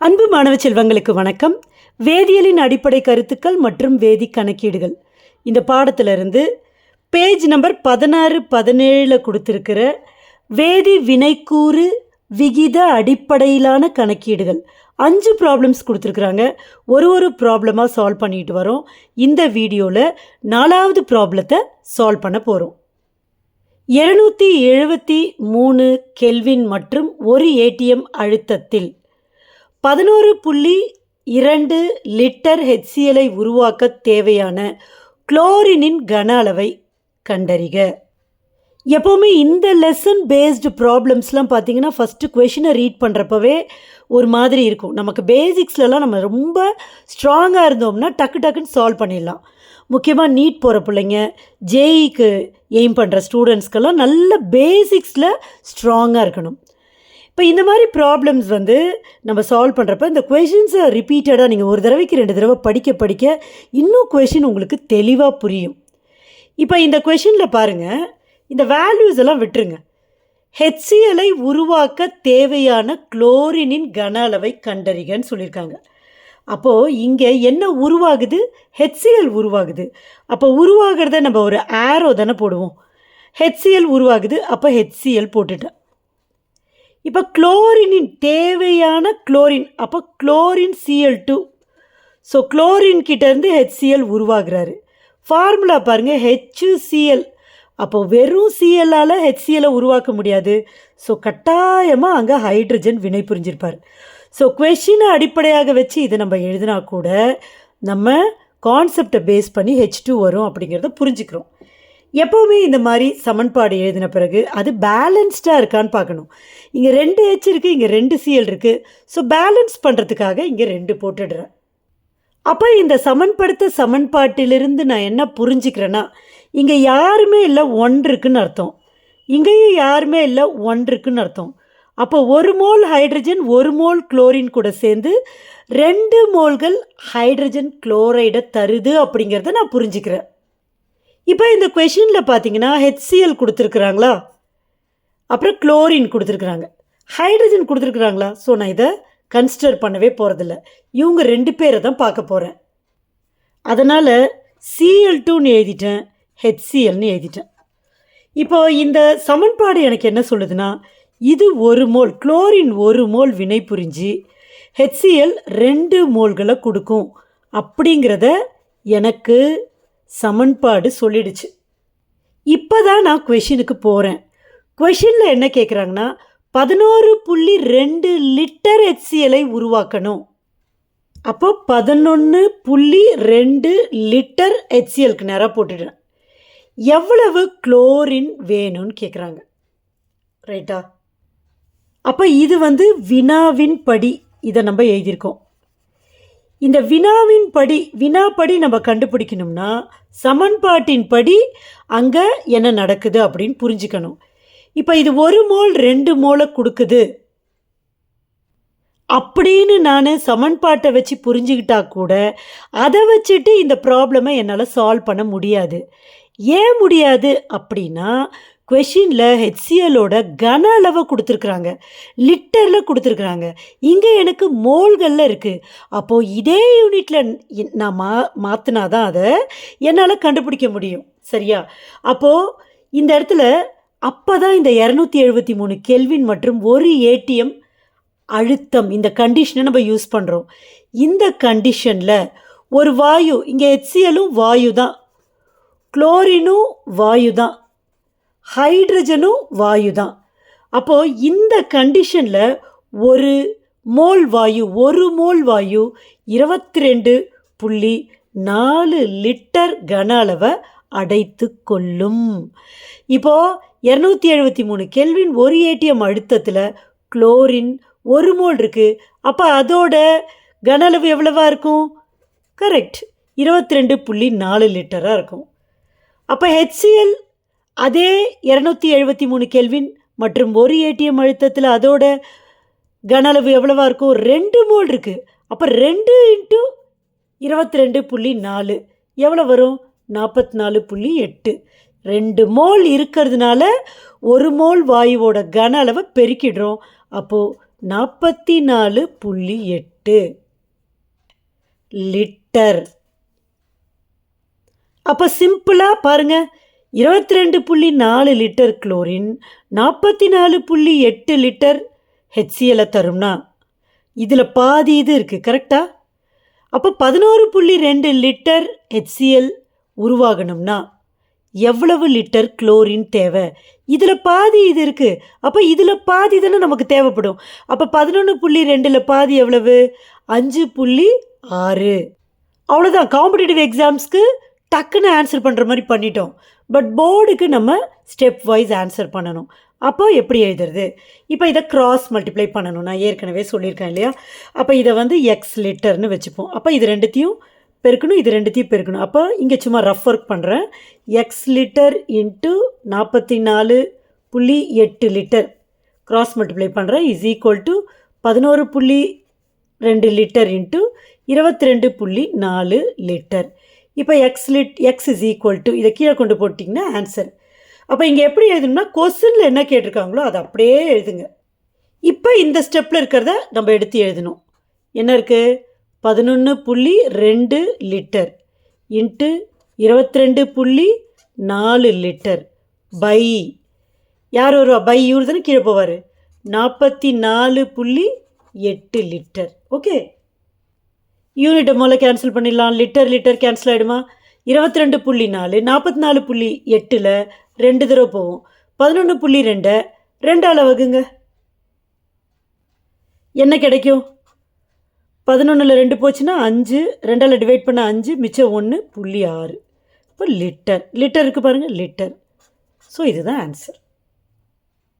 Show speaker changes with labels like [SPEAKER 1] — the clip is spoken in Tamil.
[SPEAKER 1] அன்பு மாணவ செல்வங்களுக்கு வணக்கம். வேதியியலின் அடிப்படை கருத்துக்கள் மற்றும் வேதி கணக்கீடுகள். இந்த பாடத்திலிருந்து பேஜ் நம்பர் பதினாறு பதினேழில் கொடுத்துருக்கிற வேதி வினைக்கூறு விகித அடிப்படையிலான கணக்கீடுகள். அஞ்சு ப்ராப்ளம்ஸ் கொடுத்துருக்குறாங்க. ஒரு ஒரு ப்ராப்ளமாக சால்வ் பண்ணிட்டு வரோம். இந்த வீடியோவில் நாலாவது ப்ராப்ளத்தை சால்வ் பண்ண போகிறோம் இருநூற்றி எழுபத்தி மூணு கெல்வின் மற்றும் ஒரு ஏடிஎம் அழுத்தத்தில் பதினோரு புள்ளி இரண்டு லிட்டர் ஹெச்சிஎலை உருவாக்க தேவையான குளோரினின் கன அளவை கண்டறிக. எப்போவுமே இந்த லெசன் பேஸ்டு ப்ராப்ளம்ஸ்லாம் பார்த்தீங்கன்னா ஃபஸ்ட்டு கொஷினை ரீட் பண்ணுறப்பவே ஒரு மாதிரி இருக்கும். நமக்கு பேசிக்ஸ்லலாம் நம்ம ரொம்ப ஸ்ட்ராங்காக இருந்தோம்னா டக்கு டக்குன்னு சால்வ் பண்ணிடலாம். முக்கியமாக நீட் போகிற பிள்ளைங்க ஜேஇக்கு எய்ம் பண்ணுற ஸ்டூடெண்ட்ஸ்க்கெல்லாம் நல்ல பேசிக்ஸில் ஸ்ட்ராங்காக இருக்கணும். இப்போ இந்த மாதிரி ப்ராப்ளம்ஸ் வந்து நம்ம சால்வ் பண்ணுறப்ப இந்த கொஷின்ஸை ரிப்பீட்டடாக நீங்கள் ஒரு தடவைக்கு ரெண்டு தடவை படிக்க படிக்க இன்னும் கொஷின் உங்களுக்கு தெளிவாக புரியும். இப்போ இந்த கொஷினில் பாருங்கள் இந்த வேல்யூஸ் எல்லாம் விட்டுருங்க. ஹெச்சிஎலை உருவாக்க தேவையான குளோரினின் கன அளவை கண்டறிகன்னு சொல்லியிருக்காங்க அப்போது இங்கே என்ன உருவாகுது? ஹெச்சிஎல் உருவாகுது. அப்போ உருவாகிறத நம்ம ஒரு ஆரோ தானே போடுவோம். ஹெச்சிஎல் உருவாகுது. அப்போ ஹெச்சிஎல் போட்டுட்டேன் இப்போ குளோரினின் தேவையான குளோரின் அப்போ chlorine CL two so chlorine கிட்டேருந்து ஹெச்சிஎல் உருவாகிறாரு. ஃபார்முலா பாருங்கள் ஹெச்சுசிஎல் அப்போ வெறும் சிஎல்லால் ஹெச்சிஎலை உருவாக்க முடியாது. ஸோ கட்டாயமாக அங்கே ஹைட்ரஜன் வினை புரிஞ்சிருப்பார். ஸோ கொஷினை அடிப்படையாக வச்சு இதை நம்ம எழுதினா கூட நம்ம கான்செப்டை பேஸ் பண்ணி ஹெச் டூ வரும் அப்படிங்கிறத புரிஞ்சுக்கிறோம். எப்போவுமே இந்த மாதிரி சமன்பாடு எழுதின பிறகு அது பேலன்ஸ்டாக இருக்கான்னு பார்க்கணும். இங்கே ரெண்டு ஹெச் இருக்குது இங்கே ரெண்டு சிஎல் இருக்குது ஸோ பேலன்ஸ் பண்ணுறதுக்காக இங்கே ரெண்டு போட்டுடுறேன். அப்போ இந்த சமன்படுத்த சமன்பாட்டிலிருந்து நான் என்ன புரிஞ்சுக்கிறேன்னா இங்கே யாருமே இல்லை ஒன் இருக்குன்னு அர்த்தம். இங்கேயும் யாருமே இல்லை ஒன் இருக்குன்னு அர்த்தம். அப்போ ஒரு மோல் ஹைட்ரஜன் ஒரு மோல் குளோரின் கூட சேர்ந்து ரெண்டு மோல்கள் ஹைட்ரஜன் குளோரைடை தருது அப்படிங்கிறத நான் புரிஞ்சுக்கிறேன். இப்போ இந்த கொஷினில் பார்த்தீங்கன்னா ஹெச்சிஎல் கொடுத்துருக்குறாங்களா? அப்புறம் குளோரின் கொடுத்துருக்குறாங்க. ஹைட்ரஜன் கொடுத்துருக்குறாங்களா? ஸோ நான் இதை கன்சிடர் பண்ணவே போகிறதில்ல இவங்க ரெண்டு பேரை தான் பார்க்க போகிறேன் அதனால் சிஎல் டூன்னு எழுதிட்டேன் ஹெச்சிஎல்னு எழுதிட்டேன். இப்போ இந்த சமன்பாடு எனக்கு என்ன சொல்லுதுன்னா இது ஒரு மோல் குளோரின் ஒரு மோல் வினை புரிஞ்சு ஹெச்சிஎல் ரெண்டு மோல்களை கொடுக்கும். அப்படிங்கிறத எனக்கு சமன்பாடு சொல்லிடுச்சு. இப்போ தான் நான் கொஷினுக்கு போகிறேன் கொஷினில் என்ன கேட்குறாங்கன்னா பதினோரு புள்ளி ரெண்டு லிட்டர் ஹெச்சிஎலை உருவாக்கணும். அப்போ பதினொன்று புள்ளி ரெண்டு லிட்டர் ஹெச்சிஎல்க்கு நேராக போட்டுடுறேன். எவ்வளவு குளோரின் வேணும்னு கேட்குறாங்க ரைட்டா அப்போ இது வந்து வினாவின் படி இதை நம்ம எழுதியிருக்கோம். இந்த வினாவின் படி வினாப்படி நம்ம கண்டுபிடிக்கணும்னா சமன்பாட்டின் படி அங்கே என்ன நடக்குது அப்படின்னு புரிஞ்சுக்கணும். இப்போ இது ஒரு மோல் ரெண்டு மோலை கொடுக்குது. அப்படின்னு நான் சமன்பாட்டை வச்சு புரிஞ்சுக்கிட்டா கூட அதை வச்சுட்டு இந்த ப்ராப்ளமை என்னால் சால்வ் பண்ண முடியாது. ஏன் முடியாது அப்படின்னா கொஷினில் ஹெச்சிஎலோட கன அளவை கொடுத்துருக்குறாங்க. லிட்டரில் கொடுத்துருக்குறாங்க. இங்கே எனக்கு மோல்களில் இருக்குது அப்போது இதே யூனிட்டில் நான் மா மாற்றினா தான் அதை என்னால் கண்டுபிடிக்க முடியும். சரியா? அப்போது இந்த இடத்துல அப்போ தான் இந்த இரநூத்தி எழுபத்தி மூணு கெல்வின் மற்றும் ஒரு ஏடிஎம் அழுத்தம் இந்த கண்டிஷனை நம்ம யூஸ் பண்ணுறோம் இந்த கண்டிஷனில் ஒரு வாயு இங்கே ஹெச்சிஎலும் வாயு தான் குளோரினும் வாயு தான் ஹைட்ரஜனும் வாயு தான் அப்போது இந்த கண்டிஷனில் ஒரு மோல் வாயு ஒரு மோல் வாயு இருபத்தி ரெண்டு புள்ளி நாலு லிட்டர் கன அளவை அடைத்து கொள்ளும். இப்போது இரநூத்தி எழுபத்தி மூணு கெல்வின் ஒரு ஏடிஎம் அழுத்தத்தில் குளோரின் ஒரு மோல் இருக்குது அப்போ அதோட கன அளவு எவ்வளவா இருக்கும்? கரெக்ட் இருபத்தி ரெண்டு புள்ளி நாலு லிட்டராக இருக்கும். அப்போ ஹெச்சிஎல் அதே இரநூத்தி எழுபத்தி மூணு கெல்வின் மற்றும் ஒரு ஏடிஎம் அழுத்தத்தில் அதோட கன அளவு எவ்வளவா இருக்கும் ரெண்டு மோல் இருக்குது அப்போ ரெண்டு இன்ட்டு இருபத்தி ரெண்டு புள்ளி நாலு. எவ்வளோ வரும்? நாற்பத்தி நாலு புள்ளி எட்டு. ரெண்டு மோல் இருக்கிறதுனால ஒரு மோல் வாயுவோட கன அளவை பெருக்கிடுறோம். அப்போது நாற்பத்தி நாலு புள்ளி எட்டு. லிட்டர். அப்போ சிம்பிளாக பாருங்கள் இருபத்தி ரெண்டு புள்ளி நாலு லிட்டர் குளோரின் நாற்பத்தி நாலு புள்ளி எட்டு லிட்டர் ஹெச்சிஎலை தரும்னா? இதில் பாதி இது இருக்குது கரெக்டா அப்போ பதினோரு புள்ளி ரெண்டு லிட்டர் ஹெச்சிஎல் உருவாகணும்னா எவ்வளவு லிட்டர் குளோரின் தேவை? இதில் பாதி இது இருக்குது அப்போ இதில் பாதி தானே நமக்கு தேவைப்படும். அப்போ பதினொன்று புள்ளி ரெண்டில் பாதி எவ்வளவு? அஞ்சு புள்ளி ஆறு. அவ்வளோதான் காம்படிட்டிவ் எக்ஸாம்ஸ்க்கு டக்குன்னு ஆன்சர் பண்ணுற மாதிரி பண்ணிட்டோம். பட் போர்டுக்கு நம்ம ஸ்டெப் வைஸ் ஆன்சர் பண்ணணும். அப்போ எப்படி எழுதுறது? இப்போ இதை க்ராஸ் மல்டிப்ளை பண்ணணும். நான் ஏற்கனவே சொல்லியிருக்கேன் இல்லையா? அப்போ இதை வந்து எக்ஸ் லிட்டர்னு வச்சுப்போம். அப்போ இது ரெண்டுத்தையும் பெருக்கணும் இது ரெண்டுத்தையும் பெருக்கணும். அப்போ இங்கே சும்மா ரஃப் ஒர்க் பண்ணுறேன் எக்ஸ் லிட்டர் இன்ட்டு நாற்பத்தி நாலு புள்ளி எட்டு லிட்டர் க்ராஸ் மல்டிப்ளை பண்ணுறேன் இஸ் ஈக்குவல் டு பதினோரு புள்ளி ரெண்டு லிட்டர் இன்ட்டு இருபத்தி ரெண்டு புள்ளி நாலு லிட்டர் இப்போ x lit x is equal to இதை கீழே கொண்டு போட்டிங்கன்னா ஆன்சர் அப்போ இங்கே எப்படி எழுதணும்னா கொஸ்டினில் என்ன கேட்டிருக்காங்களோ அதை அப்படியே எழுதுங்க. இப்போ இந்த ஸ்டெப்பில் இருக்கிறத நம்ம எடுத்து எழுதணும். என்ன இருக்குது பதினொன்று புள்ளி ரெண்டு லிட்டர் இன்ட்டு இருபத்தி ரெண்டு புள்ளி நாலு லிட்டர் பை யார் வருவா பை இவர் தானே கீழே போவார்? நாற்பத்தி நாலு புள்ளி எட்டு லிட்டர் ஓகே யூனிட்டை மூலம் கேன்சல் பண்ணிடலாம். லிட்டர் லிட்டர் கேன்சல் ஆகிடுமா இருபத்தி ரெண்டு புள்ளி நாலு நாற்பத்தி நாலு புள்ளி எட்டில் ரெண்டு தடவை போகும். பதினொன்று புள்ளி ரெண்டை ரெண்டால் வகுங்க. என்ன கிடைக்கும்? பதினொன்றில் ரெண்டு போச்சுன்னா அஞ்சு ரெண்டால் டிவைட் பண்ண அஞ்சு மிச்சம் ஒன்று புள்ளி ஆறு. இப்போ லிட்டர் லிட்டருக்கு பாருங்கள் லிட்டர் ஸோ இதுதான் ஆன்சர்